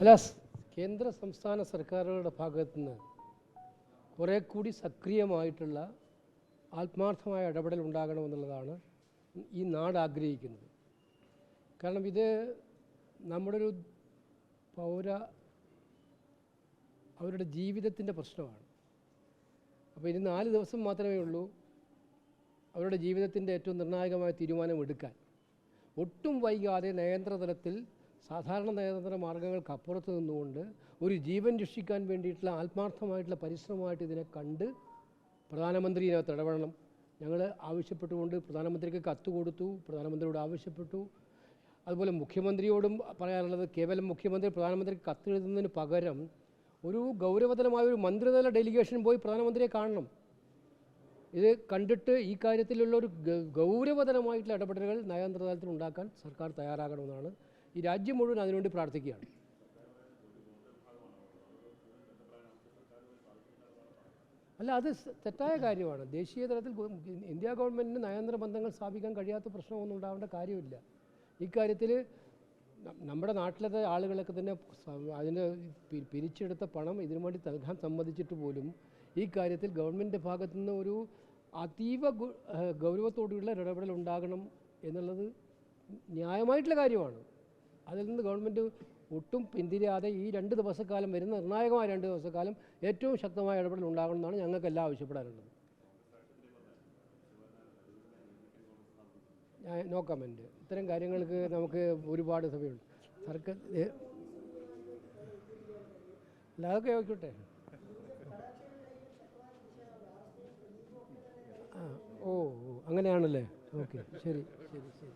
അല്ല കേന്ദ്ര സംസ്ഥാന സർക്കാരുകളുടെ ഭാഗത്തു നിന്ന് കുറേ കൂടി സക്രിയമായിട്ടുള്ള ആത്മാർത്ഥമായ ഇടപെടൽ ഉണ്ടാകണമെന്നുള്ളതാണ് ഈ നാട് ആഗ്രഹിക്കുന്നത്. കാരണം ഇത് നമ്മുടെ ഒരു പൗര അവരുടെ ജീവിതത്തിന്റെ പ്രശ്നമാണ്. അപ്പോൾ ഇനി നാല് ദിവസം മാത്രമേ ഉള്ളൂ അവരുടെ ജീവിതത്തിന്റെ ഏറ്റവും നിർണായകമായ തീരുമാനം എടുക്കാൻ. ഒട്ടും വൈകാതെ നയതന്ത്രതലത്തിൽ സാധാരണ നയതന്ത്ര മാർഗങ്ങൾക്കപ്പുറത്ത് നിന്നുകൊണ്ട് ഒരു ജീവൻ രക്ഷിക്കാൻ വേണ്ടിയിട്ടുള്ള ആത്മാർത്ഥമായിട്ടുള്ള പരിശ്രമമായിട്ട് ഇതിനെ കണ്ട് പ്രധാനമന്ത്രി ഇതിനകത്ത് ഇടപെടണം. ഞങ്ങൾ ആവശ്യപ്പെട്ടുകൊണ്ട് പ്രധാനമന്ത്രിക്ക് കത്ത് കൊടുത്തു പ്രധാനമന്ത്രിയോട് ആവശ്യപ്പെട്ടു. അതുപോലെ മുഖ്യമന്ത്രിയോടും പറയാനുള്ളത് കേവലം മുഖ്യമന്ത്രി പ്രധാനമന്ത്രിക്ക് കത്ത് എഴുതുന്നതിന് പകരം ഒരു ഗൗരവതരമായ ഒരു മന്ത്രിതല ഡെലിഗേഷൻ പോയി പ്രധാനമന്ത്രിയെ കാണണം. ഇത് കണ്ടിട്ട് ഈ കാര്യത്തിലുള്ള ഒരു ഗൗരവതരമായിട്ടുള്ള ഇടപെടലുകൾ നയതന്ത്രതലത്തിൽ ഉണ്ടാക്കാൻ സർക്കാർ തയ്യാറാകണമെന്നാണ് ഈ രാജ്യം മുഴുവൻ അതിനുവേണ്ടി പ്രാർത്ഥിക്കുകയാണ്. അല്ല അത് തെറ്റായ കാര്യമാണ്. ദേശീയ തലത്തിൽ ഇന്ത്യ ഗവൺമെന്റിന് നയതന്ത്ര ബന്ധങ്ങൾ സ്ഥാപിക്കാൻ കഴിയാത്ത പ്രശ്നമൊന്നും ഉണ്ടാവേണ്ട കാര്യമില്ല. ഇക്കാര്യത്തിൽ നമ്മുടെ നാട്ടിലത്തെ ആളുകളൊക്കെ തന്നെ അതിന്റെ പിരിച്ചെടുത്ത പണം ഇതിനു വേണ്ടി നൽകാൻ സമ്മതിച്ചിട്ട് പോലും ഈ കാര്യത്തിൽ ഗവൺമെന്റ് ഭാഗത്തു നിന്ന് ഒരു അതീവ ഗൗരവത്തോടുള്ള ഇടപെടൽ ഉണ്ടാകണം എന്നുള്ളത് ന്യായമായിട്ടുള്ള കാര്യമാണ്. അതിൽ നിന്ന് ഗവൺമെന്റ് ഒട്ടും പിന്തിരിയാതെ ഈ രണ്ട് ദിവസക്കാലം വരുന്ന നിർണായകമായ രണ്ട് ദിവസക്കാലം ഏറ്റവും ശക്തമായ ഇടപെടൽ ഉണ്ടാകണമെന്നാണ് ഞങ്ങൾക്കെല്ലാം ആവശ്യപ്പെടാനുള്ളത്. നോ കമന്റ് ഇത്തരം കാര്യങ്ങൾക്ക് നമുക്ക് ഒരുപാട് സമയമുണ്ട്. സർക്കാർ അല്ല അതൊക്കെ ആയിക്കോട്ടെ. ആ ഓ അങ്ങനെയാണല്ലേ? ഓക്കെ ശരി ശരി ശരി.